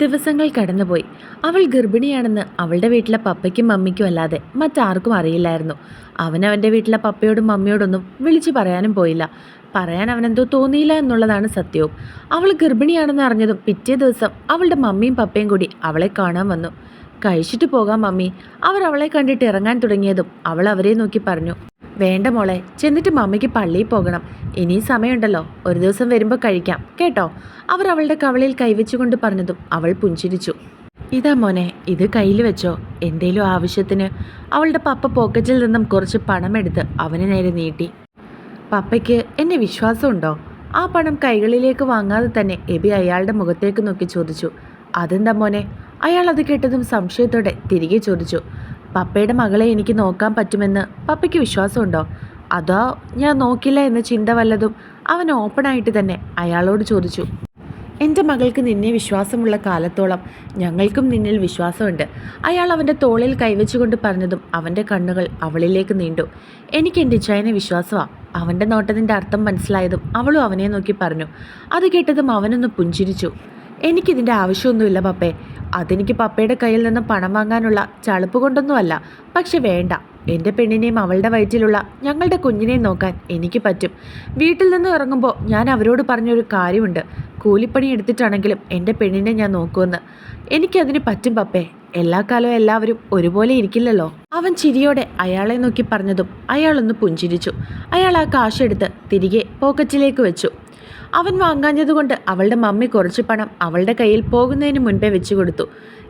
ദിവസങ്ങൾ കടന്നുപോയി. അവൾ ഗർഭിണിയാണെന്ന് അവളുടെ വീട്ടിലെ പപ്പയ്ക്കും മമ്മിക്കും അല്ലാതെ മറ്റാർക്കും അറിയില്ലായിരുന്നു. അവനവന്റെ വീട്ടിലെ പപ്പയോടും മമ്മിയോടൊന്നും വിളിച്ചു പറയാനും പോയില്ല. പറയാൻ അവനെന്തോ തോന്നിയില്ല എന്നുള്ളതാണ് സത്യവും. അവൾ ഗർഭിണിയാണെന്ന് അറിഞ്ഞതും പിറ്റേ ദിവസം അവളുടെ മമ്മിയും പപ്പയും കൂടി അവളെ കാണാൻ വന്നു. കഴിച്ചിട്ട് പോകാം മമ്മി. അവർ അവളെ കണ്ടിട്ട് ഇറങ്ങാൻ തുടങ്ങിയതും അവൾ അവരെ നോക്കി പറഞ്ഞു. വേണ്ട മോളെ ചെന്നിട്ട് മമ്മിക്ക് പള്ളിയിൽ പോകണം. ഇനിയും സമയമുണ്ടല്ലോ. ഒരു ദിവസം വരുമ്പോൾ കഴിക്കാം കേട്ടോ? അവർ അവളുടെ കവളിൽ കൈവച്ചുകൊണ്ട് പറഞ്ഞതും അവൾ പുഞ്ചിരിച്ചു. ഇതാ മോനെ ഇത് കയ്യിൽ വെച്ചോ. എന്തേലും ആവശ്യത്തിന് അവളുടെ പപ്പ പോക്കറ്റിൽ നിന്നും കുറച്ച് പണമെടുത്ത് അവന് നേരെ നീട്ടി. പപ്പയ്ക്ക് എന്നെ വിശ്വാസമുണ്ടോ? ആ പണം കൈകളിലേക്ക് വാങ്ങാതെ തന്നെ എബി അയാളുടെ മുഖത്തേക്ക് നോക്കി ചോദിച്ചു. അതെന്താ മോനെ? അയാൾ അത് കേട്ടതും സംശയത്തോടെ തിരികെ ചോദിച്ചു പപ്പയുടെ മകളെ എനിക്ക് നോക്കാൻ പറ്റുമെന്ന് പപ്പയ്ക്ക് വിശ്വാസമുണ്ടോ? അതോ ഞാൻ നോക്കില്ല എന്ന ചിന്ത വല്ലതും അവൻ ഓപ്പണായിട്ട് തന്നെ അയാളോട് ചോദിച്ചു. എന്റെ മകൾക്ക് നിന്നെ വിശ്വാസമുള്ള കാലത്തോളം ഞങ്ങൾക്കും നിന്നിൽ വിശ്വാസമുണ്ട്. അയാൾ അവന്റെ തോളിൽ കൈവച്ചുകൊണ്ട് പറഞ്ഞതും അവന്റെ കണ്ണുകൾ അവളിലേക്ക് നീണ്ടു. എനിക്ക് എന്റെ ഇച്ഛായനെ വിശ്വാസമാണ് അവന്റെ നോട്ടത്തിന്റെ അർത്ഥം മനസ്സിലായതും അവളും അവനെ നോക്കി പറഞ്ഞു. അത് കേട്ടതും അവനൊന്ന് പുഞ്ചിരിച്ചു. എനിക്കിതിന്റെ ആവശ്യമൊന്നുമില്ല പപ്പേ. അതെനിക്ക് പപ്പയുടെ കയ്യിൽ നിന്ന് പണം വാങ്ങാനുള്ള ചളുപ്പ് കൊണ്ടൊന്നുമല്ല. പക്ഷെ വേണ്ട. എന്റെ പെണ്ണിനെയും അവളുടെ വയറ്റിലുള്ള ഞങ്ങളുടെ കുഞ്ഞിനെയും നോക്കാൻ എനിക്ക് പറ്റും. വീട്ടിൽ നിന്ന് ഇറങ്ങുമ്പോൾ ഞാൻ അവരോട് പറഞ്ഞൊരു കാര്യമുണ്ട്. കൂലിപ്പണി എടുത്തിട്ടാണെങ്കിലും എന്റെ പെണ്ണിനെ ഞാൻ നോക്കുമെന്ന്. എനിക്കതിന് പറ്റും പപ്പേ. എല്ലാ കാലവും എല്ലാവരും ഒരുപോലെ ഇരിക്കില്ലല്ലോ. അവൻ ചിരിയോടെ അയാളെ നോക്കി പറഞ്ഞതും അയാളൊന്ന് പുഞ്ചിരിച്ചു. അയാൾ ആ കാശെടുത്ത് തിരികെ പോക്കറ്റിലേക്ക് വെച്ചു. അവൻ വാങ്ങാഞ്ഞതുകൊണ്ട് അവളുടെ മമ്മി കുറച്ച് പണം അവളുടെ കയ്യിൽ പോകുന്നതിന് മുൻപേ വെച്ചു കൊടുത്തു.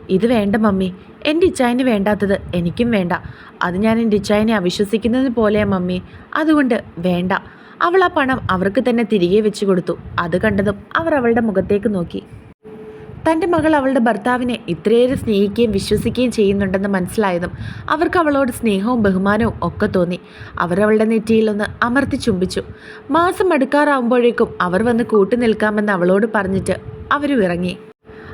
ഇത് വേണ്ട മമ്മി. എന്റെ ഇച്ചായന് വേണ്ടാത്തത് എനിക്കും വേണ്ട. അത് ഞാൻ എന്റെ ഇച്ചായനെ അവിശ്വസിക്കുന്നത് പോലെയാ മമ്മി. അതുകൊണ്ട് വേണ്ട. അവൾ ആ പണം അവർക്ക് തന്നെ തിരികെ വെച്ചു കൊടുത്തു. അത് കണ്ടതും അവർ അവളുടെ മുഖത്തേക്ക് നോക്കി. തന്റെ മകൾ അവളുടെ ഭർത്താവിനെ ഇത്രയേറെ സ്നേഹിക്കുകയും വിശ്വസിക്കുകയും ചെയ്യുന്നുണ്ടെന്ന് മനസ്സിലായതും അവർക്ക് അവളോട് സ്നേഹവും ബഹുമാനവും ഒക്കെ തോന്നി. അവരവളുടെ നെറ്റിയിലൊന്ന് അമർത്തി ചുംബിച്ചു. മാസം അടുക്കാറാവുമ്പോഴേക്കും അവർ വന്ന് കൂട്ടു നിൽക്കാമെന്ന് അവളോട് പറഞ്ഞിട്ട് അവരും ഇറങ്ങി.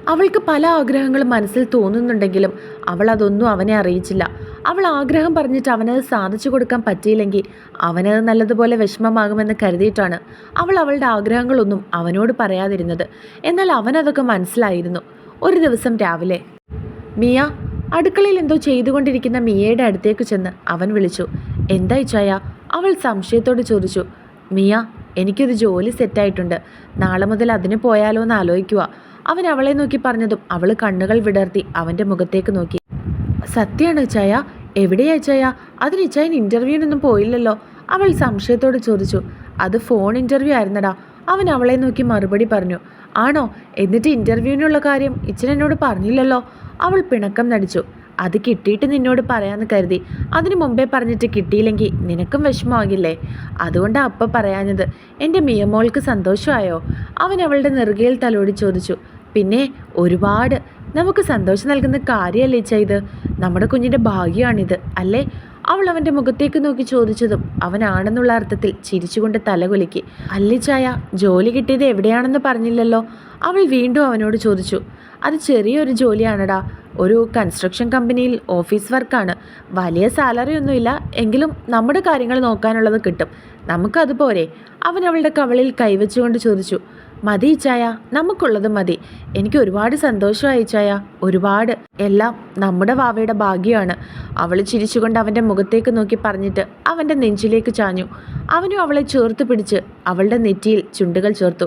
അവൾക്ക് പല ആഗ്രഹങ്ങളും മനസ്സിൽ തോന്നുന്നുണ്ടെങ്കിലും അവൾ അതൊന്നും അവനെ അറിയിച്ചില്ല. അവൾ ആഗ്രഹം പറഞ്ഞിട്ട് അവനത് സാധിച്ചു കൊടുക്കാൻ പറ്റിയില്ലെങ്കിൽ അവനത് നല്ലതുപോലെ വിഷമമാകുമെന്ന് കരുതിയിട്ടാണ് അവൾ അവളുടെ ആഗ്രഹങ്ങളൊന്നും അവനോട് പറയാതിരുന്നത്. എന്നാൽ അവനതൊക്കെ മനസ്സിലായിരുന്നു. ഒരു ദിവസം രാവിലെ മിയ അടുക്കളയിൽ എന്തോ ചെയ്തുകൊണ്ടിരിക്കുന്ന മിയയുടെ അടുത്തേക്ക് ചെന്ന് അവൻ വിളിച്ചു. എന്താ ഇച്ചായ അവൾ സംശയത്തോട് ചോദിച്ചു. മിയ എനിക്കൊരു ജോലി സെറ്റായിട്ടുണ്ട്. നാളെ മുതൽ അതിന് പോയാലോ എന്ന് ആലോചിക്കുക അവൻ അവളെ നോക്കി പറഞ്ഞതും അവൾ കണ്ണുകൾ വിടർത്തി അവന്റെ മുഖത്തേക്ക് നോക്കി. സത്യമാണ് ചായ എവിടെയാ ചയ അതിന് ഇച്ചായൻ ഇന്റർവ്യൂവിനൊന്നും പോയില്ലല്ലോ. അവൾ സംശയത്തോട് ചോദിച്ചു. അത് ഫോൺ ഇന്റർവ്യൂ ആയിരുന്നടാ. അവൻ അവളെ നോക്കി മറുപടി പറഞ്ഞു. ആണോ? എന്നിട്ട് ഇന്റർവ്യൂവിനുള്ള കാര്യം ഇച്ചൻ എന്നോട് പറഞ്ഞില്ലല്ലോ. അവൾ പിണക്കം നടിച്ചു. അത് കിട്ടിയിട്ട് നിന്നോട് പറയാമെന്ന് കരുതി. അതിനു മുമ്പേ പറഞ്ഞിട്ട് കിട്ടിയില്ലെങ്കിൽ നിനക്കും വിഷമമാകില്ലേ? അതുകൊണ്ടാണ് അപ്പം പറയാഞ്ഞത്. എന്റെ മിയമോൾക്ക് സന്തോഷമായോ? അവൻ അവളുടെ നെറുകയിൽ തലോടി ചോദിച്ചു. പിന്നെ ഒരുപാട്. നമുക്ക് സന്തോഷം നൽകുന്ന കാര്യമല്ലേ ചെയ്ത്? നമ്മുടെ കുഞ്ഞിന്റെ ഭാഗ്യമാണിത് അല്ലേ? അവൾ അവന്റെ മുഖത്തേക്ക് നോക്കി ചോദിച്ചതും അവനാണെന്നുള്ള അർത്ഥത്തിൽ ചിരിച്ചുകൊണ്ട് തലകുലുക്കി അല്ലിച്ചായ ജോലി കിട്ടിയത് എവിടെയാണെന്ന് പറഞ്ഞില്ലല്ലോ? അവൾ വീണ്ടും അവനോട് ചോദിച്ചു. അത് ചെറിയൊരു ജോലിയാണടാ. ഒരു കൺസ്ട്രക്ഷൻ കമ്പനിയിൽ ഓഫീസ് വർക്കാണ് വലിയ സാലറി ഒന്നുമില്ല. എങ്കിലും നമ്മുടെ കാര്യങ്ങൾ നോക്കാനുള്ളത് കിട്ടും. നമുക്കത് പോരെ. അവൻ അവളുടെ കവളിൽ കൈവച്ചുകൊണ്ട് ചോദിച്ചു. മതി ചായ നമുക്കുള്ളത് മതി. എനിക്ക് ഒരുപാട് സന്തോഷമായി ചായ. ഒരുപാട്. എല്ലാം നമ്മുടെ വാവയുടെ ഭാഗ്യമാണ്. അവൾ ചിരിച്ചുകൊണ്ട് അവന്റെ മുഖത്തേക്ക് നോക്കി പറഞ്ഞിട്ട് അവന്റെ നെഞ്ചിലേക്ക് ചാഞ്ഞു. അവനും അവളെ ചേർത്ത് പിടിച്ച് അവളുടെ നെറ്റിയിൽ ചുണ്ടുകൾ ചേർത്തു.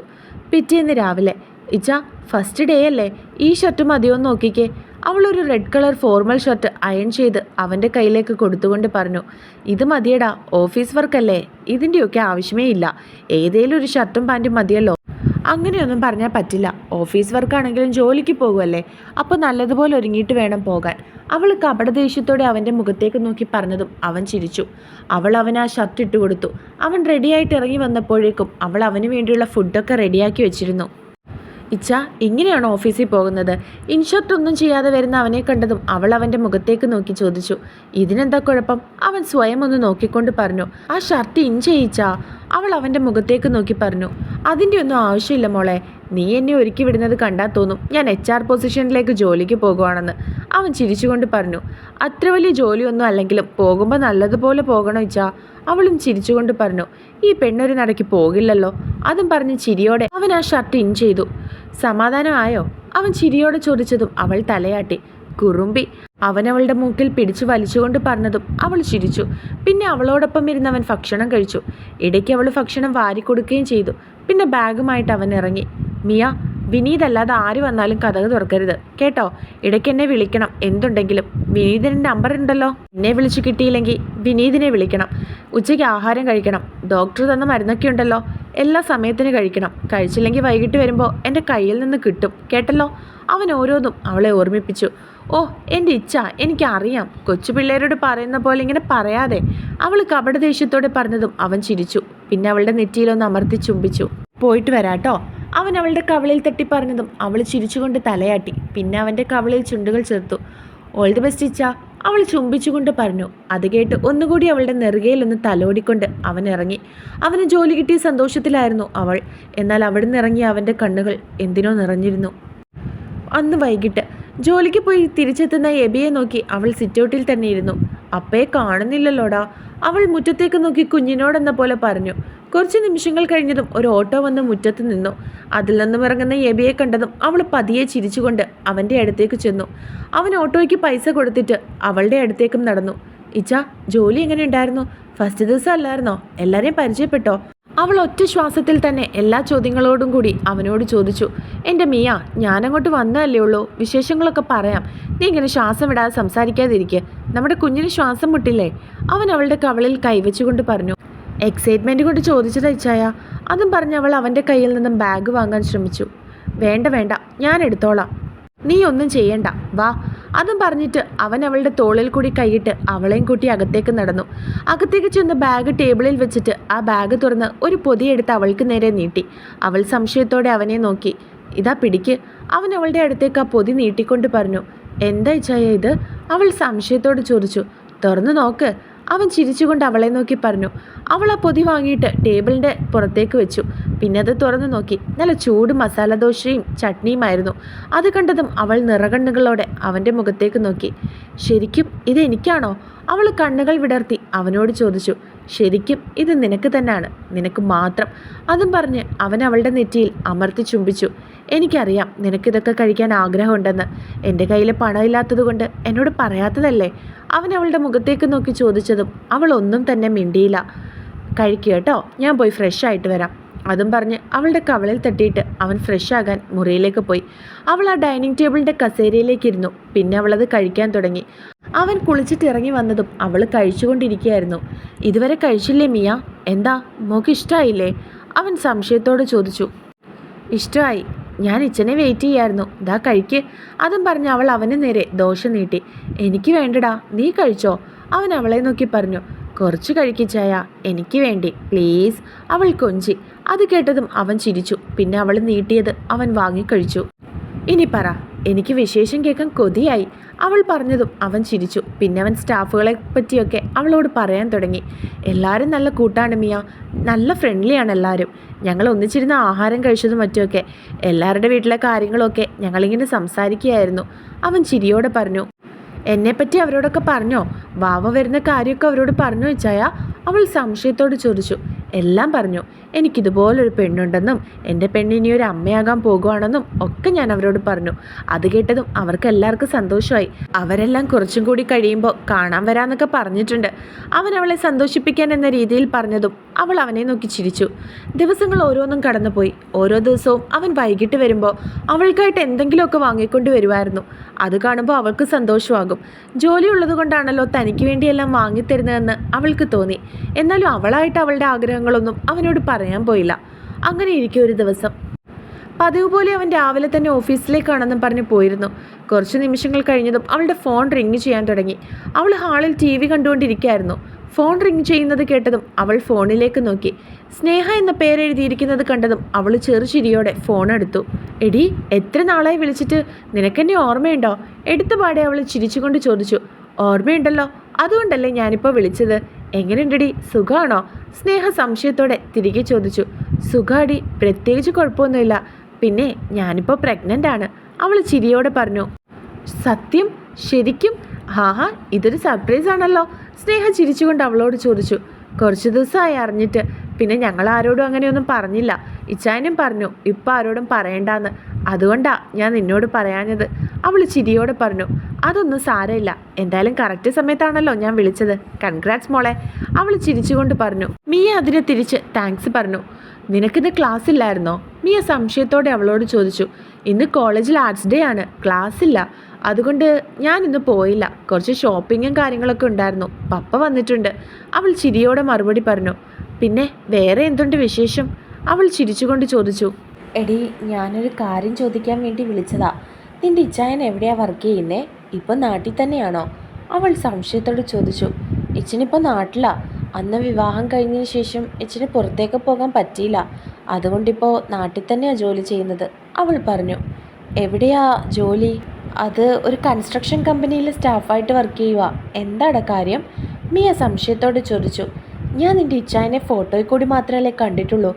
പിറ്റേന്ന് രാവിലെ ഇച്ച ഫസ്റ്റ് ഡേ അല്ലേ? ഈ ഷർട്ട് മതിയോ നോക്കിക്കേ. അവളൊരു red colour formal shirt iron ചെയ്ത് അവന്റെ കയ്യിലേക്ക് കൊടുത്തുകൊണ്ട് പറഞ്ഞു ഇത് മതിയടാ ഓഫീസ് വർക്കല്ലേ ഇതിന്റെയൊക്കെ ആവശ്യമേ ഇല്ല. ഏതേലും ഒരു ഷർട്ടും പാന്റും മതിയല്ലോ. അങ്ങനെയൊന്നും പറഞ്ഞാൽ പറ്റില്ല. ഓഫീസ് വർക്കാണെങ്കിലും ജോലിക്ക് പോകുമല്ലേ അപ്പോൾ നല്ലതുപോലെ ഒരുങ്ങിയിട്ട് വേണം പോകാൻ. അവൾ കപടദേഷ്യത്തോടെ അവന്റെ മുഖത്തേക്ക് നോക്കി പറഞ്ഞതും അവൻ ചിരിച്ചു. അവൾ അവൻ ആ ഷർട്ട് ഇട്ട് കൊടുത്തു. അവൻ റെഡിയായിട്ട് ഇറങ്ങി വന്നപ്പോഴേക്കും അവൾ അവന് വേണ്ടിയുള്ള ഫുഡൊക്കെ റെഡിയാക്കി വെച്ചിരുന്നു. ഇച്ച ഇങ്ങനെയാണോ ഓഫീസിൽ പോകുന്നത്? ഇൻഷർട്ട് ഒന്നും ചെയ്യാതെ വരുന്ന അവനെ കണ്ടതും അവൾ അവന്റെ മുഖത്തേക്ക് നോക്കി ചോദിച്ചു. ഇതിനെന്താ കുഴപ്പം? അവൻ സ്വയം ഒന്ന് നോക്കിക്കൊണ്ട് പറഞ്ഞു. ആ ഷർട്ട് ചെയ്യിച്ചാ അവൾ അവന്റെ മുഖത്തേക്ക് നോക്കി പറഞ്ഞു. അതിന്റെ ഒന്നും ആവശ്യമില്ല മോളെ. നീ എന്നെ ഒരുക്കി വിടുന്നത് കണ്ടാൽ തോന്നും. ഞാൻ എച്ച് ആർ പൊസിഷനിലേക്ക് ജോലിക്ക് പോകുവാണെന്ന്. അവൻ ചിരിച്ചുകൊണ്ട് പറഞ്ഞു. അത്ര വലിയ ജോലിയൊന്നും അല്ലെങ്കിലും പോകുമ്പോൾ നല്ലതുപോലെ പോകണം ഇച്ചാ. അവളും ചിരിച്ചുകൊണ്ട് പറഞ്ഞു. ഈ പെണ്ണൊരു നടക്ക് പോകില്ലല്ലോ. അതും പറഞ്ഞ് ചിരിയോടെ അവൻ ആ ഷർട്ട് ഇൻ ചെയ്തു. സമാധാനമായോ? അവൻ ചിരിയോടെ ചോദിച്ചതും അവൾ തലയാട്ടി. കുറുമ്പി. അവൻ അവളുടെ മൂക്കിൽ പിടിച്ചു വലിച്ചുകൊണ്ട് പറഞ്ഞതും അവൾ ചിരിച്ചു. പിന്നെ അവളോടൊപ്പം ഇരുന്ന് അവൻ ഭക്ഷണം കഴിച്ചു. ഇടയ്ക്ക് അവൾ ഭക്ഷണം വാരിക്കൊടുക്കുകയും ചെയ്തു. പിന്നെ ബാഗുമായിട്ട് അവൻ ഇറങ്ങി. മിയ വിനീതല്ലാതെ ആര് വന്നാലും കഥക് തുറക്കരുത്. കേട്ടോ? ഇടയ്ക്ക് എന്നെ വിളിക്കണം. എന്തുണ്ടെങ്കിലും വിനീതിന്റെ നമ്പർ ഉണ്ടല്ലോ. എന്നെ വിളിച്ചു കിട്ടിയില്ലെങ്കിൽ വിനീതിനെ വിളിക്കണം. ഉച്ചയ്ക്ക് ആഹാരം കഴിക്കണം. ഡോക്ടർ തന്ന മരുന്നൊക്കെ ഉണ്ടല്ലോ. എല്ലാ സമയത്തിന് കഴിക്കണം. കഴിച്ചില്ലെങ്കിൽ വൈകിട്ട് വരുമ്പോൾ എന്റെ കയ്യിൽ നിന്ന് കിട്ടും. കേട്ടല്ലോ? അവൻ ഓരോന്നും അവളെ ഓർമ്മിപ്പിച്ചു. ഓ എന്റെ ഇച്ഛ എനിക്കറിയാം. കൊച്ചു പിള്ളേരോട് പറയുന്ന പോലെ ഇങ്ങനെ പറയാതെ അവൾ കപട ദേഷ്യത്തോടെ പറഞ്ഞതും അവൻ ചിരിച്ചു. പിന്നെ അവളുടെ നെറ്റിയിലൊന്ന് അമർത്തി ചുംബിച്ചു. പോയിട്ട് വരാട്ടോ. അവൻ അവളുടെ കവളിൽ തട്ടി പറഞ്ഞതും അവൾ ചിരിച്ചുകൊണ്ട് തലയാട്ടി. പിന്നെ അവന്റെ കവളിൽ ചുണ്ടുകൾ ചേർത്തു. ഓൾ ദി ബെസ്റ്റ് ഇച്ച അവൾ ചുംബിച്ചുകൊണ്ട് പറഞ്ഞു. അത് കേട്ട് ഒന്നുകൂടി അവളുടെ നെറുകയിലൊന്ന് തലോടിക്കൊണ്ട് അവൻ ഇറങ്ങി. അവന് ജോലി കിട്ടിയ സന്തോഷത്തിലായിരുന്നു അവൾ. എന്നാൽ അവിടുന്ന് ഇറങ്ങിയ അവന്റെ കണ്ണുകൾ എന്തിനോ നിറഞ്ഞിരുന്നു. അന്ന് വൈകിട്ട്. ജോലിക്ക് പോയി തിരിച്ചെത്തുന്ന എബിയെ നോക്കി അവൾ സിറ്റൗട്ടിൽ തന്നെ ഇരുന്നു അപ്പയെ കാണുന്നില്ലല്ലോടാ. അവൾ മുറ്റത്തേക്ക് നോക്കി കുഞ്ഞിനോടെന്ന പോലെ പറഞ്ഞു. കുറച്ച് നിമിഷങ്ങൾ കഴിഞ്ഞതും ഒരു ഓട്ടോ വന്ന് മുറ്റത്ത് നിന്നു. അതിൽ നിന്നും ഇറങ്ങുന്ന എബിയെ കണ്ടതും അവൾ പതിയെ ചിരിച്ചുകൊണ്ട് അവന്റെ അടുത്തേക്ക് ചെന്നു. അവൻ ഓട്ടോയ്ക്ക് പൈസ കൊടുത്തിട്ട് അവളുടെ അടുത്തേക്കും നടന്നു. ഇച്ച ജോലി എങ്ങനെ ഉണ്ടായിരുന്നു? ഫസ്റ്റ് ദിവസം അല്ലായിരുന്നോ? എല്ലാവരെയും പരിചയപ്പെട്ടോ? അവൾ ഒറ്റ ശ്വാസത്തിൽ തന്നെ എല്ലാ ചോദ്യങ്ങളോടും കൂടി അവനോട് ചോദിച്ചു എന്റെ മിയ ഞാനങ്ങോട്ട് വന്നതല്ലേ ഉള്ളൂ? വിശേഷങ്ങളൊക്കെ പറയാം. നീ ഇങ്ങനെ ശ്വാസം വിടാതെ സംസാരിക്കാതിരിക്കുക നമ്മുടെ കുഞ്ഞിന് ശ്വാസം മുട്ടില്ലേ? അവൻ അവളുടെ കവളിൽ കൈവച്ചുകൊണ്ട് പറഞ്ഞു എക്സൈറ്റ്മെന്റ് കൊണ്ട് ചോദിച്ചത് ഇച്ചായ. അതും പറഞ്ഞ് അവൾ അവന്റെ കയ്യിൽ നിന്നും ബാഗ് വാങ്ങാൻ ശ്രമിച്ചു. വേണ്ട വേണ്ട ഞാൻ എടുത്തോളാം. നീ ഒന്നും ചെയ്യണ്ട. വാ അതും പറഞ്ഞിട്ട് അവൻ അവളുടെ തോളിൽ കൂടി കൈയിട്ട് അവളെയും കൂട്ടി അകത്തേക്ക് നടന്നു. അകത്തേക്ക് ചെന്ന് ബാഗ് ടേബിളിൽ വെച്ചിട്ട് ആ ബാഗ് തുറന്ന് ഒരു പൊതിയെടുത്ത് അവൾക്ക് നേരെ നീട്ടി. അവൾ സംശയത്തോടെ അവനെ നോക്കി. ഇതാ പിടിക്ക്. അവൻ അവളുടെ അടുത്തേക്ക് ആ പൊതി നീട്ടിക്കൊണ്ട് പറഞ്ഞു. എന്താ ചായ ഇത്? അവൾ സംശയത്തോട് ചോദിച്ചു. തുറന്നു നോക്ക്. അവൻ ചിരിച്ചുകൊണ്ട് അവളെ നോക്കി പറഞ്ഞു. അവൾ ആ പൊതി വാങ്ങിയിട്ട് ടേബിളിന്റെ പുറത്തേക്ക് വെച്ചു. പിന്നെ അത് തുറന്നു നോക്കി. നല്ല ചൂട് മസാല ദോശയും ചട്നിയുമായിരുന്നു. അത് കണ്ടതും അവൾ നിറകണ്ണുകളോടെ അവന്റെ മുഖത്തേക്ക് നോക്കി. ശരിക്കും ഇത് എനിക്കാണോ? അവൾ കണ്ണുകൾ വിടർത്തി അവനോട് ചോദിച്ചു. ശരിക്കും ഇത് നിനക്ക് തന്നെയാണ് നിനക്ക് മാത്രം. അതും പറഞ്ഞ് അവൻ അവളുടെ നെറ്റിയിൽ അമർത്തി ചുംബിച്ചു. എനിക്കറിയാം നിനക്കിതൊക്കെ കഴിക്കാൻ ആഗ്രഹമുണ്ടെന്ന്. എന്റെ കയ്യിൽ പണമില്ലാത്തതുകൊണ്ട് എന്നോട് പറയാത്തതല്ലേ? അവൻ അവളുടെ മുഖത്തേക്ക് നോക്കി ചോദിച്ചതും അവൾ ഒന്നും തന്നെ മിണ്ടിയില്ല. കഴിക്കുക കേട്ടോ. ഞാൻ പോയി ഫ്രഷ് ആയിട്ട് വരാം. അതും പറഞ്ഞ് അവളുടെ കവളിൽ തട്ടിയിട്ട് അവൻ ഫ്രഷ് മുറിയിലേക്ക് പോയി. അവൾ ആ ഡൈനിങ് ടേബിളിന്റെ കസേരയിലേക്കിരുന്നു. പിന്നെ അവളത് കഴിക്കാൻ തുടങ്ങി. അവൻ കുളിച്ചിട്ട് ഇറങ്ങി വന്നതും അവൾ കഴിച്ചുകൊണ്ടിരിക്കുകയായിരുന്നു. ഇതുവരെ കഴിച്ചില്ലേ മിയ? എന്താ? മോക്ക് ഇഷ്ടമായില്ലേ അവൻ സംശയത്തോട് ചോദിച്ചു. ഇഷ്ടമായി ഞാൻ ഇച്ചനെ വെയിറ്റ് ചെയ്യായിരുന്നു. ദാ കഴിക്ക്. അതും പറഞ്ഞ് അവൾ അവന് നേരെ ദോശ നീട്ടി. എനിക്ക് വേണ്ടടാ. നീ കഴിച്ചോ? അവൻ അവളെ നോക്കി പറഞ്ഞു. കുറച്ച് കഴിക്കിച്ചായ എനിക്ക് വേണ്ടി. പ്ലീസ്. അവൾ കൊഞ്ചി. അത് കേട്ടതും അവൻ ചിരിച്ചു. പിന്നെ അവൾ നീട്ടിയത് അവൻ വാങ്ങിക്കഴിച്ചു ഇനി പറ. എനിക്ക് വിശേഷം കേൾക്കാൻ കൊതിയായി. അവൾ പറഞ്ഞതും അവൻ ചിരിച്ചു. പിന്നെ അവൻ സ്റ്റാഫുകളെ പറ്റിയൊക്കെ അവളോട് പറയാൻ തുടങ്ങി. എല്ലാവരും നല്ല കൂട്ടാണ് മിയ. നല്ല ഫ്രണ്ട്ലിയാണ് എല്ലാവരും ഞങ്ങൾ ഒന്നിച്ചിരുന്ന ആഹാരം കഴിച്ചതും മറ്റുമൊക്കെ. എല്ലാവരുടെ വീട്ടിലെ കാര്യങ്ങളൊക്കെ ഞങ്ങളിങ്ങനെ സംസാരിക്കുകയായിരുന്നു. അവൻ ചിരിയോടെ പറഞ്ഞു എന്നെപ്പറ്റി അവരോടൊക്കെ പറഞ്ഞോ? വാവ വരുന്ന കാര്യമൊക്കെ അവരോട് പറഞ്ഞു വെച്ചായ? അവൾ സംശയത്തോട് ചോദിച്ചു. എല്ലാം പറഞ്ഞു. എനിക്കിതുപോലൊരു പെണ്ണുണ്ടെന്നും എന്റെ പെണ്ണിനി ഒരു അമ്മയാകാൻ പോകുവാണെന്നും ഒക്കെ ഞാൻ അവരോട് പറഞ്ഞു. അത് കേട്ടതും അവർക്ക് എല്ലാവർക്കും സന്തോഷമായി. അവരെല്ലാം കുറച്ചും കൂടി കഴിയുമ്പോൾ കാണാൻ വരാമെന്നൊക്കെ പറഞ്ഞിട്ടുണ്ട്. അവൻ അവളെ സന്തോഷിപ്പിക്കാൻ എന്ന രീതിയിൽ പറഞ്ഞതും അവൾ അവനെ നോക്കി ചിരിച്ചു. ദിവസങ്ങൾ ഓരോന്നും കടന്നുപോയി. ഓരോ ദിവസവും അവൻ വൈകിട്ട് വരുമ്പോൾ അവൾക്കായിട്ട് എന്തെങ്കിലുമൊക്കെ വാങ്ങിക്കൊണ്ട് വരുമായിരുന്നു. അത് കാണുമ്പോൾ അവൾക്ക് സന്തോഷമാകും. ജോലി ഉള്ളതുകൊണ്ടാണല്ലോ തനിക്ക് വേണ്ടിയെല്ലാം വാങ്ങിത്തരുന്നതെന്ന് അവൾക്ക് തോന്നി. എന്നാലും അവളായിട്ട് അവളുടെ ആഗ്രഹങ്ങളൊന്നും അവനോട് പറയാൻ പോയില്ല. അങ്ങനെ ഇരിക്കും ഒരു ദിവസം. പതിവ് പോലെ അവൻ രാവിലെ തന്നെ ഓഫീസിലേക്കാണെന്നും പറഞ്ഞ് പോയിരുന്നു. കുറച്ച് നിമിഷങ്ങൾ കഴിഞ്ഞതും അവളുടെ ഫോൺ റിങ് ചെയ്യാൻ തുടങ്ങി. അവൾ ഹാളിൽ ടി വി കണ്ടുകൊണ്ടിരിക്കുകയായിരുന്നു ഫോൺ റിങ് ചെയ്യുന്നത് കേട്ടതും അവൾ ഫോണിലേക്ക് നോക്കി. സ്നേഹ എന്ന പേരെഴുതിയിരിക്കുന്നത് കണ്ടതും അവൾ ചെറുചിരിയോടെ ഫോൺ എടുത്തു. എടി എത്ര നാളായി വിളിച്ചിട്ട്? നിനക്കെന്നെ ഓർമ്മയുണ്ടോ? എടുത്ത പാടെ അവൾ ചിരിച്ചുകൊണ്ട് ചോദിച്ചു. ഓർമ്മയുണ്ടല്ലോ. അതുകൊണ്ടല്ലേ ഞാനിപ്പോൾ വിളിച്ചത്? എങ്ങനെയുണ്ടടി? സുഖമാണോ സ്നേഹ സംശയത്തോടെ തിരികെ ചോദിച്ചു. സുഖാടി പ്രത്യേകിച്ച് കുഴപ്പമൊന്നുമില്ല. പിന്നെ ഞാനിപ്പോൾ പ്രഗ്നന്റ് ആണ്. അവൾ ചിരിയോടെ പറഞ്ഞു. സത്യം? ശരിക്കും? ഹാഹാ ഇതൊരു സർപ്രൈസ് ആണല്ലോ. സ്നേഹ ചിരിച്ചുകൊണ്ട് അവളോട് ചോദിച്ചു. കുറച്ച് ദിവസമായി അറിഞ്ഞിട്ട്. പിന്നെ ഞങ്ങൾ ആരോടും അങ്ങനെയൊന്നും പറഞ്ഞില്ല. ഇച്ചായനും പറഞ്ഞു ഇപ്പം ആരോടും പറയണ്ടാന്ന്. അതുകൊണ്ടാ ഞാൻ നിന്നോട് പറയാഞ്ഞത്. അവൾ ചിരിയോടെ പറഞ്ഞു അതൊന്നും സാരമില്ല. എന്തായാലും കറക്റ്റ് സമയത്താണല്ലോ ഞാൻ വിളിച്ചത്. കൺഗ്രാറ്റ്സ് മോളെ. അവൾ ചിരിച്ചുകൊണ്ട് പറഞ്ഞു മിയ അതിനെ തിരിച്ച് താങ്ക്സ് പറഞ്ഞു. നിനക്കിന്ന് ക്ലാസ് ഇല്ലായിരുന്നോ? മിയ സംശയത്തോടെ അവളോട് ചോദിച്ചു ഇന്ന് കോളേജിൽ ആർട്സ് ഡേ ആണ്. ക്ലാസ് ഇല്ല. അതുകൊണ്ട് ഞാൻ ഇന്ന് പോയില്ല. കുറച്ച് ഷോപ്പിങ്ങും കാര്യങ്ങളൊക്കെ ഉണ്ടായിരുന്നു. പപ്പ വന്നിട്ടുണ്ട്. അവൾ ചിരിയോടെ മറുപടി പറഞ്ഞു പിന്നെ വേറെ എന്തുണ്ട് വിശേഷം? അവൾ ചിരിച്ചുകൊണ്ട് ചോദിച്ചു എടി ഞാനൊരു കാര്യം ചോദിക്കാൻ വേണ്ടി വിളിച്ചതാ. നിന്റെ ഇച്ചായൻ എവിടെയാ വർക്ക് ചെയ്യുന്നേ? ഇപ്പം നാട്ടിൽ തന്നെയാണോ? അവൾ സംശയത്തോട് ചോദിച്ചു ഇച്ചനിപ്പോൾ നാട്ടിലാ. അന്ന് വിവാഹം കഴിഞ്ഞതിന് ശേഷം ഇച്ചിന് പുറത്തേക്ക് പോകാൻ പറ്റിയില്ല. അതുകൊണ്ടിപ്പോൾ നാട്ടിൽ തന്നെയാണ് ജോലി ചെയ്യുന്നത്. അവൾ പറഞ്ഞു എവിടെയാ ജോലി? അത് ഒരു കൺസ്ട്രക്ഷൻ കമ്പനിയിൽ സ്റ്റാഫായിട്ട് വർക്ക് ചെയ്യുക എന്താടാ കാര്യം? മിയ സംശയത്തോട് ചോദിച്ചു ഞാൻ നിന്റെ ഇച്ചായനെ ഫോട്ടോയിൽ കൂടി മാത്രമല്ലേ കണ്ടിട്ടുള്ളൂ.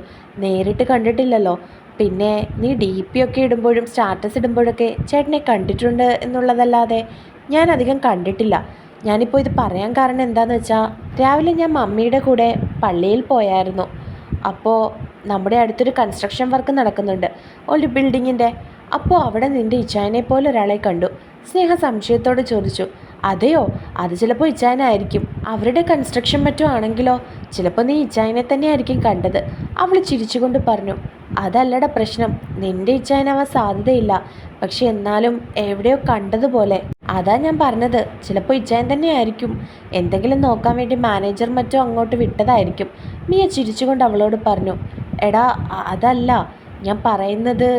നേരിട്ട് കണ്ടിട്ടില്ലല്ലോ. പിന്നെ നീ ഡി പി ഒക്കെ ഇടുമ്പോഴും സ്റ്റാറ്റസ് ഇടുമ്പോഴൊക്കെ ചേട്ടനെ കണ്ടിട്ടുണ്ട് എന്നുള്ളതല്ലാതെ ഞാൻ അധികം കണ്ടിട്ടില്ല. ഞാനിപ്പോൾ ഇത് പറയാൻ കാരണം എന്താണെന്ന് വെച്ചാൽ രാവിലെ ഞാൻ മമ്മിയുടെ കൂടെ പള്ളിയിൽ പോയായിരുന്നു. അപ്പോൾ നമ്മുടെ അടുത്തൊരു കൺസ്ട്രക്ഷൻ വർക്ക് നടക്കുന്നുണ്ട്. ഒരു ബിൽഡിങ്ങിന്റെ അപ്പോൾ അവിടെ നിന്റെ ഇച്ചായനെ പോലെ ഒരാളെ കണ്ടു. സ്നേഹ സംശയത്തോട് ചോദിച്ചു അതെയോ? അത് ചിലപ്പോൾ ഇച്ചായനായിരിക്കും. അവരുടെ കൺസ്ട്രക്ഷൻ മറ്റോ ആണെങ്കിലോ? ചിലപ്പോൾ നീ ഇച്ചായനെ തന്നെ ആയിരിക്കും കണ്ടത്. അവൾ ചിരിച്ചുകൊണ്ട് പറഞ്ഞു അതല്ലട പ്രശ്നം. നിന്റെ ഇച്ചായനാവാൻ സാധ്യതയില്ല. പക്ഷെ എന്നാലും എവിടെയോ കണ്ടതുപോലെ. അതാ ഞാൻ പറഞ്ഞത്. ചിലപ്പോൾ ഇച്ചായൻ തന്നെ ആയിരിക്കും എന്തെങ്കിലും നോക്കാൻ വേണ്ടി മാനേജർ മറ്റോ അങ്ങോട്ട് വിട്ടതായിരിക്കും. മിയ ചിരിച്ചുകൊണ്ട് അവളോട് പറഞ്ഞു എടാ അതല്ല. ഞാൻ പറയുന്നത്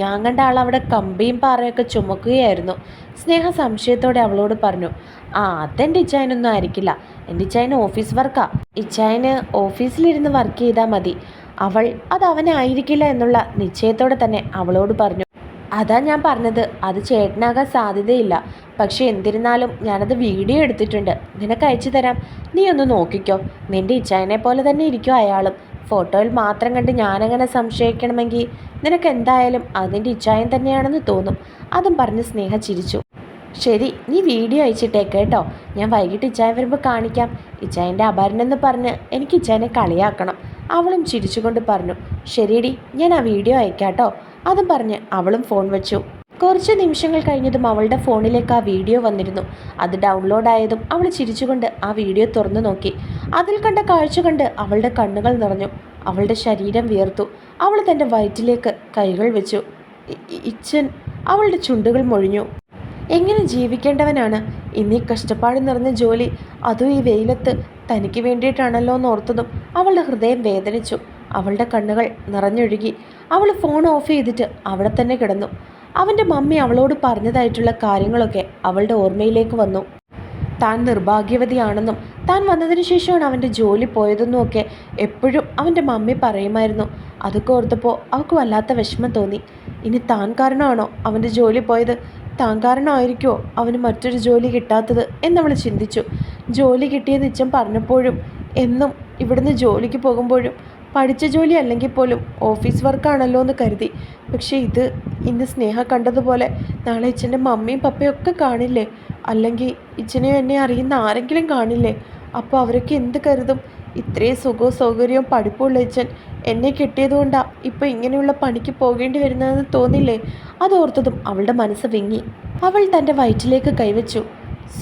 ഞാൻ കണ്ട ആൾ അവിടെ കമ്പിയും പാറയൊക്കെ ചുമക്കുകയായിരുന്നു. സ്നേഹ സംശയത്തോടെ അവളോട് പറഞ്ഞു ആ അതെന്റെ ഇച്ചായനൊന്നും ആയിരിക്കില്ല. എന്റെ ഇച്ചായന് ഓഫീസ് വർക്കാ. ഇച്ചായന് ഓഫീസിലിരുന്ന് വർക്ക് ചെയ്താൽ മതി. അവൾ അത് അവനായിരിക്കില്ല എന്നുള്ള നിശ്ചയത്തോടെ തന്നെ അവളോട് പറഞ്ഞു. അതാ ഞാൻ പറഞ്ഞത് അത് ചേട്ടനാകാൻ സാധ്യതയില്ല. പക്ഷെ എന്തിരുന്നാലും ഞാനത് വീഡിയോ എടുത്തിട്ടുണ്ട്. നിനക്ക് അയച്ചു തരാം. നീ ഒന്ന് നോക്കിക്കോ. നിന്റെ ഇച്ചായനെ പോലെ തന്നെ ഇരിക്കും അയാളും. ഫോട്ടോയിൽ മാത്രം കണ്ട് ഞാനങ്ങനെ സംശയിക്കണമെങ്കിൽ നിനക്ക് എന്തായാലും അതിന്റെ ഇച്ഛായം തന്നെയാണെന്ന് തോന്നും. അതും പറഞ്ഞ് സ്നേഹ ചിരിച്ചു. ശരി നീ വീഡിയോ അയച്ചിട്ടേക്ക് കേട്ടോ. ഞാൻ വൈകിട്ട് ഇച്ചായൻ വരുമ്പോൾ കാണിക്കാം. ഇച്ചായന്റെ അപരനെന്ന് പറഞ്ഞ് എനിക്ക് ഇച്ചായനെ കളിയാക്കണം. അവളും ചിരിച്ചുകൊണ്ട് പറഞ്ഞു ശരിയടി ഞാൻ ആ വീഡിയോ അയക്കാം അയക്കാട്ടോ. അതും പറഞ്ഞ് അവളും ഫോൺ വെച്ചു. കുറച്ച് നിമിഷങ്ങൾ കഴിഞ്ഞതും അവളുടെ ഫോണിലേക്ക് ആ വീഡിയോ വന്നിരുന്നു. അത് ഡൗൺലോഡ് ആയതും അവൾ ചിരിച്ചുകൊണ്ട് ആ വീഡിയോ തുറന്നു നോക്കി. അതിൽ കണ്ട കാഴ്ച കണ്ട് അവളുടെ കണ്ണുകൾ നിറഞ്ഞു. അവളുടെ ശരീരം വിയർത്തു. അവൾ തന്റെ വയറ്റിലേക്ക് കൈകൾ വെച്ചു. ഇച്ചൻ അവളുടെ ചുണ്ടുകൾ മൊഴിഞ്ഞു. എങ്ങനെ ജീവിക്കേണ്ടവനാണ്? ഇന്നീ കഷ്ടപ്പാട് നിറഞ്ഞ ജോലി. അതും ഈ വെയിലത്ത് തനിക്ക് വേണ്ടിയിട്ടാണല്ലോ എന്ന് ഓർത്തതും അവളുടെ ഹൃദയം വേദനിച്ചു. അവളുടെ കണ്ണുകൾ നിറഞ്ഞൊഴുകി. അവൾ ഫോൺ ഓഫ് ചെയ്തിട്ട് അവിടെ തന്നെ കിടന്നു. അവന്റെ മമ്മി അവളോട് പറഞ്ഞതായിട്ടുള്ള കാര്യങ്ങളൊക്കെ അവളുടെ ഓർമ്മയിലേക്ക് വന്നു. താൻ നിർഭാഗ്യവതിയാണെന്നും താൻ വന്നതിന് ശേഷമാണ് അവന്റെ ജോലി പോയതെന്നും ഒക്കെ എപ്പോഴും അവന്റെ മമ്മി പറയുമായിരുന്നു. അതൊക്കെ ഓർത്തപ്പോൾ അവൾക്ക് വല്ലാത്ത വിഷമം തോന്നി. ഇനി താൻ കാരണമാണോ അവന്റെ ജോലി പോയത്? താൻ കാരണമായിരിക്കുമോ അവന് മറ്റൊരു ജോലി കിട്ടാത്തത് എന്നവൾ ചിന്തിച്ചു. ജോലി കിട്ടിയ നിച്ചം പറഞ്ഞപ്പോഴും എന്നും ഇവിടുന്ന് ജോലിക്ക് പോകുമ്പോഴും പഠിച്ച ജോലി അല്ലെങ്കിൽ പോലും ഓഫീസ് വർക്കാണല്ലോ എന്ന് കരുതി. പക്ഷേ ഇത് ഇന്ന് സ്നേഹ കണ്ടതുപോലെ നാളെ ഇച്ചന്റെ മമ്മിയും പപ്പയും ഒക്കെ കാണില്ലേ? അല്ലെങ്കിൽ ഇച്ചനെയും എന്നെ അറിയുന്ന ആരെങ്കിലും കാണില്ലേ? അപ്പോൾ അവരൊക്കെ എന്ത് കരുതും? ഇത്രയും സുഖവും സൗകര്യവും പഠിപ്പുള്ള ഇച്ചൻ എന്നെ കിട്ടിയതുകൊണ്ടാണ് ഇപ്പോൾ ഇങ്ങനെയുള്ള പണിക്ക് പോകേണ്ടി വരുന്നതെന്ന് തോന്നില്ലേ? അതോർത്തതും അവളുടെ മനസ്സ് വിങ്ങി. അവൾ തന്റെ വയറ്റിലേക്ക് കൈവച്ചു.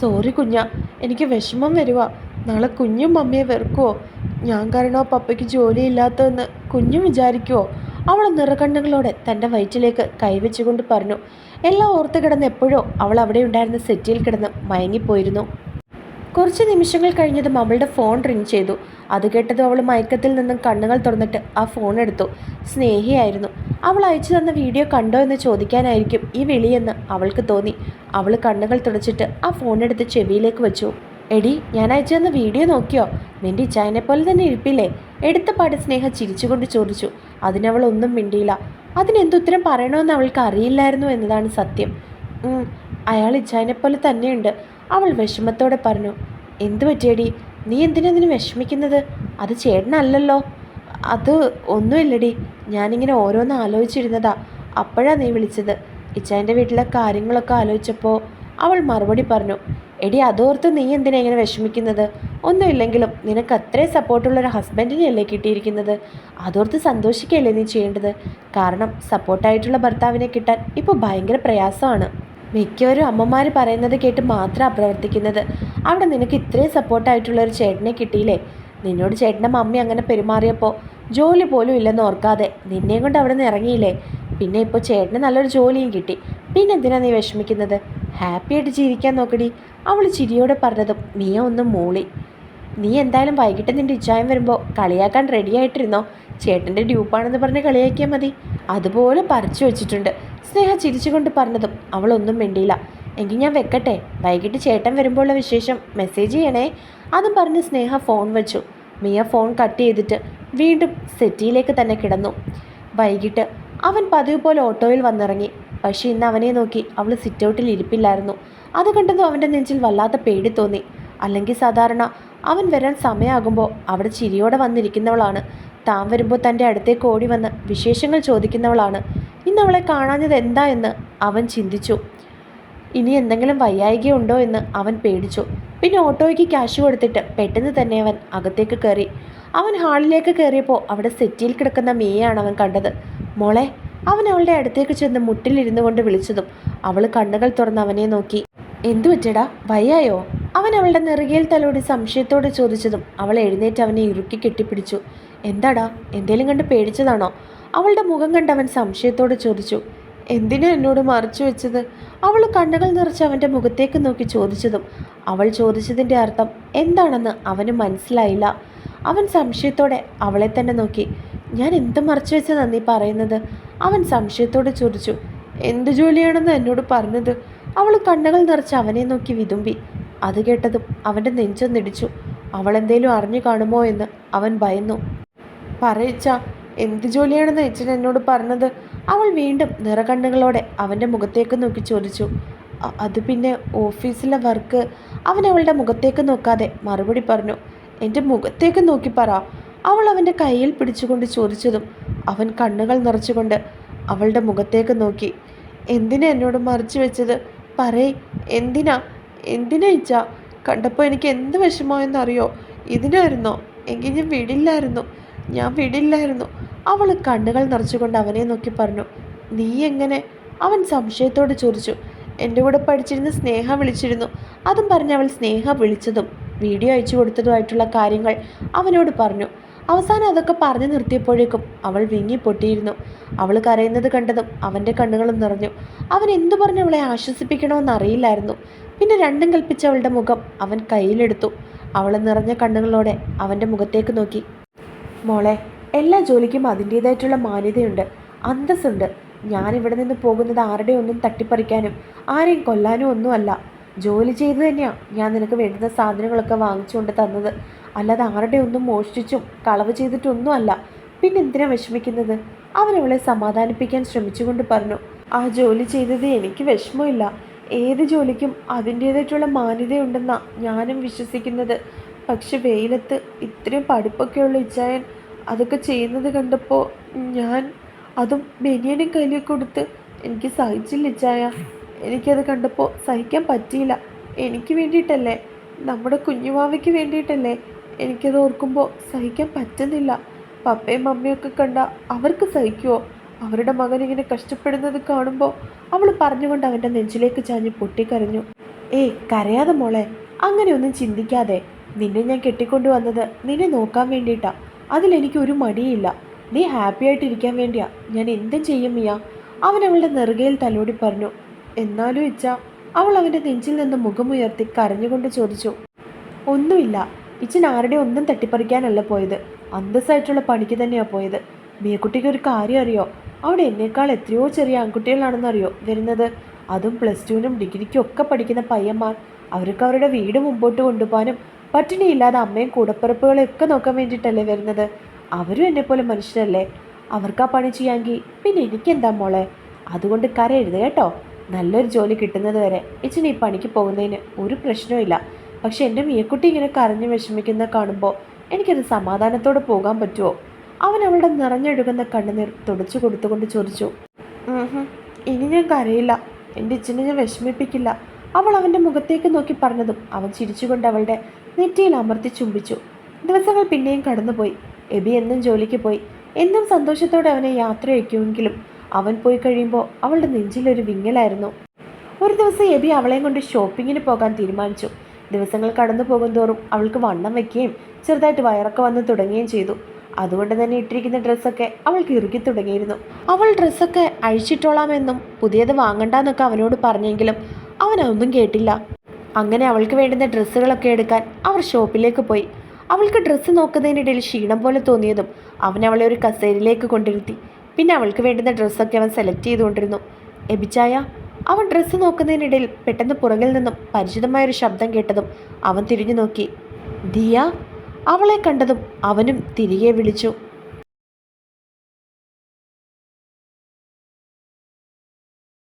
സോറി കുഞ്ഞ എനിക്ക് വിഷമം വരുക നാളെ കുഞ്ഞും മമ്മിയെ വെറുക്കുമോ ഞാൻ കാരണോ പപ്പയ്ക്ക് ജോലിയില്ലാത്തതെന്ന് കുഞ്ഞും വിചാരിക്കുമോ അവൾ നിറകണ്ണുകളോടെ തന്റെ വയറ്റിലേക്ക് കൈവച്ചുകൊണ്ട് പറഞ്ഞു. എല്ലാം ഓർത്ത് കിടന്ന് എപ്പോഴോ അവൾ അവിടെ ഉണ്ടായിരുന്ന സെറ്റിയിൽ കിടന്ന് മയങ്ങിപ്പോയിരുന്നു. കുറച്ച് നിമിഷങ്ങൾ കഴിഞ്ഞതും അവളുടെ ഫോൺ റിങ് ചെയ്തു. അത് കേട്ടതും അവൾ മയക്കത്തിൽ നിന്നും കണ്ണുകൾ തുറന്നിട്ട് ആ ഫോൺ എടുത്തു. സ്നേഹിയായിരുന്നു. അവൾ അയച്ചു തന്ന വീഡിയോ കണ്ടോ എന്ന് ചോദിക്കാനായിരിക്കും ഈ വിളിയെന്ന് അവൾക്ക് തോന്നി. അവൾ കണ്ണുകൾ തുടച്ചിട്ട് ആ ഫോൺ എടുത്ത് ചെവിയിലേക്ക് വെച്ചു. എടി ഞാൻ അയച്ചു തന്ന വീഡിയോ നോക്കിയോ? നിന്റെ ഇച്ചായനെ പോലെ തന്നെ ഇരിപ്പില്ലേ? എടുത്ത പാട് സ്നേഹ ചിരിച്ചുകൊണ്ട് ചോദിച്ചു. അതിനവൾ ഒന്നും മിണ്ടിയില്ല അതിനെന്തുത്തരം പറയണമെന്ന് അവൾക്ക് അറിയില്ലായിരുന്നു എന്നതാണ് സത്യം. അയാൾ ഇച്ചായനെ പോലെ തന്നെയുണ്ട്. അവൾ വിഷമത്തോടെ പറഞ്ഞു എന്തു പറ്റിയടി? നീ എന്തിനാ എന്തിനതിന് വിഷമിക്കുന്നത്? അത് ചേട്ടനല്ലല്ലോ. അത് ഒന്നുമില്ലടി. ഞാനിങ്ങനെ ഓരോന്ന് ആലോചിച്ചിരുന്നതാ. അപ്പോഴാണ് നീ വിളിച്ചത്. ഇച്ചായന്റെ വീട്ടിലെ കാര്യങ്ങളൊക്കെ ആലോചിച്ചപ്പോൾ അവൾ മറുപടി പറഞ്ഞു എടി അതോർത്ത് നീ എന്തിനാ ഇങ്ങനെ വിഷമിക്കുന്നത്? ഒന്നുമില്ലെങ്കിലും നിനക്ക് അത്രയും സപ്പോർട്ടുള്ളൊരു ഹസ്ബൻഡിനെയല്ലേ കിട്ടിയിരിക്കുന്നത്? അതോർത്ത് സന്തോഷിക്കുകയല്ലേ നീ ചെയ്യേണ്ടത്? കാരണം സപ്പോർട്ടായിട്ടുള്ള ഭർത്താവിനെ കിട്ടാൻ ഇപ്പോൾ ഭയങ്കര പ്രയാസമാണ്. മിക്കവരും അമ്മമാർ പറയുന്നത് കേട്ട് മാത്രമാണ് പ്രവർത്തിക്കുന്നത്. അവിടെ നിനക്ക് ഇത്രയും സപ്പോർട്ടായിട്ടുള്ള ഒരു ചേട്ടനെ കിട്ടിയില്ലേ? നിന്നോട് ചേട്ടന്റെ മമ്മി അങ്ങനെ പെരുമാറിയപ്പോൾ ജോലി പോലും ഇല്ലെന്ന് ഓർക്കാതെ നിന്നെയും കൊണ്ട് അവിടെ നിന്ന് ഇറങ്ങിയില്ലേ? പിന്നെ ഇപ്പോൾ ചേട്ടന് നല്ലൊരു ജോലിയും കിട്ടി. പിന്നെ എന്തിനാണ് നീ വിഷമിക്കുന്നത്? ഹാപ്പിയായിട്ട് ജീവിക്കാൻ നോക്കടി അവൾ ചിരിയോടെ പറഞ്ഞതും മിയ ഒന്ന് മൂളി. നീ എന്തായാലും വൈകിട്ട് നിന്റെ ഇച്ചായം വരുമ്പോൾ കളിയാക്കാൻ റെഡി ആയിട്ടിരുന്നോ? ചേട്ടന്റെ ഡ്യൂപ്പാണെന്ന് പറഞ്ഞ് കളിയാക്കിയാൽ മതി. അതുപോലെ പറിച്ചു വെച്ചിട്ടുണ്ട്. സ്നേഹ ചിരിച്ചുകൊണ്ട് പറഞ്ഞതും അവളൊന്നും മിണ്ടിയില്ല. എങ്കിൽ ഞാൻ വെക്കട്ടെ? വൈകിട്ട് ചേട്ടൻ വരുമ്പോഴുള്ള വിശേഷം മെസ്സേജ് ചെയ്യണേ. അതും പറഞ്ഞ് സ്നേഹ ഫോൺ വെച്ചു. മിയ ഫോൺ കട്ട് ചെയ്തിട്ട് വീണ്ടും സെറ്റിയിലേക്ക് തന്നെ കിടന്നു. വൈകിട്ട് അവൻ പതിവ് പോലെ ഓട്ടോയിൽ വന്നിറങ്ങി. പക്ഷേ ഇന്ന് അവനെ നോക്കി അവൾ സിറ്റൗട്ടിൽ ഇരിപ്പില്ലായിരുന്നു. അത് കണ്ടതും അവന്റെ നെഞ്ചിൽ വല്ലാത്ത പേടി തോന്നി. അല്ലെങ്കിൽ സാധാരണ അവൻ വരാൻ സമയമാകുമ്പോൾ അവിടെ ചിരിയോടെ വന്നിരിക്കുന്നവളാണ്. താൻ വരുമ്പോൾ തന്റെ അടുത്തേക്ക് ഓടി വന്ന് വിശേഷങ്ങൾ ചോദിക്കുന്നവളാണ്. ഇന്ന് അവളെ കാണാഞ്ഞത് എന്താ എന്ന് അവൻ ചിന്തിച്ചു. ഇനി എന്തെങ്കിലും വയ്യായികയുണ്ടോ എന്ന് അവൻ പേടിച്ചു. പിന്നെ ഓട്ടോയ്ക്ക് ക്യാഷ് കൊടുത്തിട്ട് പെട്ടെന്ന് തന്നെ അവൻ അകത്തേക്ക് കയറി. അവൻ ഹാളിലേക്ക് കയറിയപ്പോൾ അവിടെ സെറ്റിയിൽ കിടക്കുന്ന മീയാണ് അവൻ കണ്ടത്. മോളെ അവൻ അവളുടെ അടുത്തേക്ക് ചെന്ന് മുട്ടിലിരുന്നു കൊണ്ട് വിളിച്ചതും അവൾ കണ്ണുകൾ തുറന്ന് അവനെ നോക്കി. എന്തു പറ്റടാ വയ്യായോ? അവൻ അവളുടെ നെറുകയിൽ തലോടി സംശയത്തോടെ ചോദിച്ചതും അവൾ എഴുന്നേറ്റ് അവനെ ഇറുക്കി കെട്ടിപ്പിടിച്ചു. എന്താടാ? എന്തേലും കണ്ട് പേടിച്ചതാണോ? അവളുടെ മുഖം കണ്ട് അവൻ സംശയത്തോടെ ചോദിച്ചു. എന്തിനാ എന്നോട് മറച്ചു വെച്ചത്? അവൾ കണ്ണുകൾ നിറച്ച് അവന്റെ മുഖത്തേക്ക് നോക്കി ചോദിച്ചതും അവൾ ചോദിച്ചതിന്റെ അർത്ഥം എന്താണെന്ന് അവന് മനസ്സിലായില്ല. അവൻ സംശയത്തോടെ അവളെ തന്നെ നോക്കി. ഞാൻ എന്ത് മറച്ചു വെച്ചതാ നീ പറയുന്നത്? അവൻ സംശയത്തോടെ ചോദിച്ചു. എന്ത് ജോലിയാണെന്ന് എന്നോട് പറഞ്ഞത്? അവൾ കണ്ണുകൾ നിറച്ച് അവനെ നോക്കി വിതുമ്പി. അത് കേട്ടതും അവന്റെ നെഞ്ചൊന്നിടിച്ചു അവളെന്തേലും അറിഞ്ഞു കാണുമോ എന്ന് അവൻ ഭയന്നു. പറയിച്ച എന്ത് ജോലിയാണെന്ന് അച്ഛൻ എന്നോട് പറഞ്ഞത്? അവൾ വീണ്ടും നിറകണ്ണുകളോടെ അവന്റെ മുഖത്തേക്ക് നോക്കി ചോദിച്ചു. അത് പിന്നെ ഓഫീസിലെ വർക്ക്. അവൻ അവളുടെ മുഖത്തേക്ക് നോക്കാതെ മറുപടി പറഞ്ഞു. എന്റെ മുഖത്തേക്ക് നോക്കി പറ. അവൾ അവന്റെ കയ്യിൽ പിടിച്ചുകൊണ്ട് ചോദിച്ചതും അവൻ കണ്ണുകൾ നിറച്ചുകൊണ്ട് അവളുടെ മുഖത്തേക്ക് നോക്കി. എന്തിനാ എന്നോട് മറിച്ചു വെച്ചത്? പറയ്. എന്തിനാ? എന്തിനാ ഇച്ച കണ്ടപ്പോൾ എനിക്ക് എന്ത് വിഷമമായെന്നറിയോ? ഇതിനായിരുന്നോ? എങ്കിൽ ഞാൻ വിടില്ലായിരുന്നു. ഞാൻ വിടില്ലായിരുന്നു. അവൾ കണ്ണുകൾ നിറച്ചുകൊണ്ട് അവനെ നോക്കി പറഞ്ഞു. നീ എങ്ങനെ? അവൻ സംശയത്തോട് ചോദിച്ചു. എന്റെ കൂടെ പഠിച്ചിരുന്ന സ്നേഹ വിളിച്ചിരുന്നു. അതും പറഞ്ഞ് അവൾ സ്നേഹ വിളിച്ചതും വീഡിയോ അയച്ചു കൊടുത്തതുമായിട്ടുള്ള കാര്യങ്ങൾ അവനോട് പറഞ്ഞു. അവസാനം അതൊക്കെ പറഞ്ഞു നിർത്തിയപ്പോഴേക്കും അവൾ വിങ്ങി പൊട്ടിയിരുന്നു. അവൾ കരയുന്നത് കണ്ടതും അവന്റെ കണ്ണുകളും നിറഞ്ഞു. അവൻ എന്തു പറഞ്ഞ് അവളെ ആശ്വസിപ്പിക്കണമെന്ന് അറിയില്ലായിരുന്നു. പിന്നെ രണ്ടും കൽപ്പിച്ച അവളുടെ മുഖം അവൻ കയ്യിലെടുത്തു. അവൾ നിറഞ്ഞ കണ്ണുകളോടെ അവന്റെ മുഖത്തേക്ക് നോക്കി. മോളെ എല്ലാ ജോലിക്കും അതിന്റേതായിട്ടുള്ള മാന്യതയുണ്ട് അന്തസ്സുണ്ട്. ഞാൻ ഞാനിവിടെ നിന്ന് പോകുന്നത് ആരുടെ ഒന്നും തട്ടിപ്പറിക്കാനും ആരെയും കൊല്ലാനും ഒന്നുമല്ല. ജോലി ചെയ്തു തന്നെയാണ് ഞാൻ നിനക്ക് വേണ്ടുന്ന സാധനങ്ങളൊക്കെ വാങ്ങിച്ചുകൊണ്ട് തന്നത്. അല്ലാതെ ആരുടെ ഒന്നും മോഷ്ടിച്ചും കളവ് ചെയ്തിട്ടൊന്നും അല്ല പിന്നെ എന്തിനാ വിഷമിക്കുന്നത്? അവരവളെ സമാധാനിപ്പിക്കാൻ ശ്രമിച്ചുകൊണ്ട് പറഞ്ഞു ആ ജോലി ചെയ്തത് എനിക്ക് വിഷമമില്ല. ഏത് ജോലിക്കും അതിന്റേതായിട്ടുള്ള മാന്യതയുണ്ടെന്നാ ഞാനും വിശ്വസിക്കുന്നത്. പക്ഷെ വെയിലത്ത് ഇത്രയും പഠിപ്പൊക്കെയുള്ള ഇച്ചായൻ അതൊക്കെ ചെയ്യുന്നത് കണ്ടപ്പോൾ ഞാൻ അതും ബനിയനും കയ്യിൽ കൊടുത്ത് എനിക്ക് സഹിച്ചില്ല ഇച്ചായ. എനിക്കത് കണ്ടപ്പോൾ സഹിക്കാൻ പറ്റിയില്ല. എനിക്ക് വേണ്ടിയിട്ടല്ലേ? നമ്മുടെ കുഞ്ഞുമാവയ്ക്ക് വേണ്ടിയിട്ടല്ലേ? എനിക്കത് ഓർക്കുമ്പോൾ സഹിക്കാൻ പറ്റുന്നില്ല. പപ്പയും മമ്മിയൊക്കെ കണ്ട അവർക്ക് സഹിക്കുമോ അവരുടെ മകൻ ഇങ്ങനെ കഷ്ടപ്പെടുന്നത് കാണുമ്പോൾ അവൾ പറഞ്ഞുകൊണ്ട് അവന്റെ നെഞ്ചിലേക്ക് ചാഞ്ഞ് പൊട്ടിക്കരഞ്ഞു. ഏയ് കരയാതെ മോളെ അങ്ങനെയൊന്നും ചിന്തിക്കാതെ. നിന്നെ ഞാൻ കെട്ടിക്കൊണ്ടു വന്നത് നിന്നെ നോക്കാൻ വേണ്ടിയിട്ടാ. അതിലെനിക്ക് ഒരു മടിയില്ല. നീ ഹാപ്പി ആയിട്ടിരിക്കാൻ വേണ്ടിയാ. ഞാൻ എന്തും ചെയ്യും മിയ. അവൻ അവളുടെ നെറുകയിൽ തലോടി പറഞ്ഞു. എന്നാലും ഇച്ച അവൾ അവന്റെ നെഞ്ചിൽ നിന്ന് മുഖമുയർത്തി കരഞ്ഞുകൊണ്ട് ചോദിച്ചു. ഒന്നുമില്ല. ഇച്ചൻ ആരുടെ ഒന്നും തട്ടിപ്പറിക്കാനല്ല പോയത്. അന്തസ്സായിട്ടുള്ള പണിക്ക് തന്നെയാണ് പോയത്. മിയക്കുട്ടിക്ക് ഒരു കാര്യം അറിയോ? അവിടെ എന്നേക്കാൾ എത്രയോ ചെറിയ ആൺകുട്ടികളാണെന്നറിയോ വരുന്നത്? അതും പ്ലസ് ടുവിനും ഡിഗ്രിക്കും ഒക്കെ പഠിക്കുന്ന പയ്യന്മാർ. അവർക്ക് അവരുടെ വീട് മുമ്പോട്ട് കൊണ്ടുപോകാനും പട്ടിണിയില്ലാതെ അമ്മയും കൂടപ്പിറപ്പുകളെയൊക്കെ നോക്കാൻ വേണ്ടിയിട്ടല്ലേ വരുന്നത്? അവരും എന്നെപ്പോലെ മനുഷ്യരല്ലേ? അവർക്ക് ആ പണി ചെയ്യാമെങ്കിൽ പിന്നെ എനിക്കെന്താ മോളെ? അതുകൊണ്ട് കരയരുത് കേട്ടോ. നല്ലൊരു ജോലി കിട്ടുന്നത് വരെ. ഇച്ചിന് ഈ പണിക്ക് പോകുന്നതിന് ഒരു പ്രശ്നവുമില്ല. പക്ഷെ എന്റെ മിയക്കുട്ടി ഇങ്ങനെ കരഞ്ഞു വിഷമിക്കുന്ന കാണുമ്പോൾ എനിക്കത് സമാധാനത്തോടെ പോകാൻ പറ്റുമോ അവൻ അവളുടെ നിറഞ്ഞൊഴുകുന്ന കണ്ണുനീർ തുടച്ചു കൊടുത്തുകൊണ്ട് ചോദിച്ചു. ഇനി ഞാൻ കരയില്ല. എന്റെ ഇച്ഛനെ ഞാൻ വിഷമിപ്പിക്കില്ല. അവൾ അവന്റെ മുഖത്തേക്ക് നോക്കി പറഞ്ഞതും അവൻ ചിരിച്ചുകൊണ്ട് അവളുടെ നെറ്റിയിൽ അമർത്തി ചുംബിച്ചു. ദിവസങ്ങൾ പിന്നെയും കടന്നുപോയി. എബി എന്നും ജോലിക്ക് പോയി. എന്നും സന്തോഷത്തോടെ അവനെ യാത്ര അയക്കുമെങ്കിലും അവൻ പോയി കഴിയുമ്പോൾ അവളുടെ നെഞ്ചിലൊരു വിങ്ങലായിരുന്നു. ഒരു ദിവസം എബി അവളെയും കൊണ്ട് ഷോപ്പിങ്ങിന് പോകാൻ തീരുമാനിച്ചു. ദിവസങ്ങൾ കടന്നു പോകും തോറും അവൾക്ക് വണ്ണം വയ്ക്കുകയും ചെറുതായിട്ട് വയറൊക്കെ വന്ന് തുടങ്ങുകയും ചെയ്തു. അതുകൊണ്ട് തന്നെ ഇട്ടിരിക്കുന്ന ഡ്രസ്സൊക്കെ അവൾക്ക് ഇറുകി തുടങ്ങിയിരുന്നു. അവൾ ഡ്രസ്സൊക്കെ അഴിച്ചിട്ടോളാമെന്നും പുതിയത് വാങ്ങണ്ടെന്നൊക്കെ അവനോട് പറഞ്ഞെങ്കിലും അവൻ അതൊന്നും കേട്ടില്ല. അങ്ങനെ അവൾക്ക് വേണ്ടുന്ന ഡ്രസ്സുകളൊക്കെ എടുക്കാൻ അവർ ഷോപ്പിലേക്ക് പോയി. അവൾക്ക് ഡ്രസ്സ് നോക്കുന്നതിനിടയിൽ ക്ഷീണം പോലെ തോന്നിയതും അവൻ അവളെ ഒരു കസേരയിലേക്ക് കൊണ്ടിരുത്തി. പിന്നെ അവൾക്ക് വേണ്ടുന്ന ഡ്രസ്സൊക്കെ അവൻ സെലക്ട് ചെയ്തുകൊണ്ടിരുന്നു. എബിച്ചായ അവൻ ഡ്രസ്സ് നോക്കുന്നതിനിടയിൽ പെട്ടെന്ന് പുറകിൽ നിന്നും പരിചിതമായൊരു ശബ്ദം കേട്ടതും അവൻ തിരിഞ്ഞു നോക്കി. ദിയ അവളെ കണ്ടതും അവനും തിരികെ വിളിച്ചു.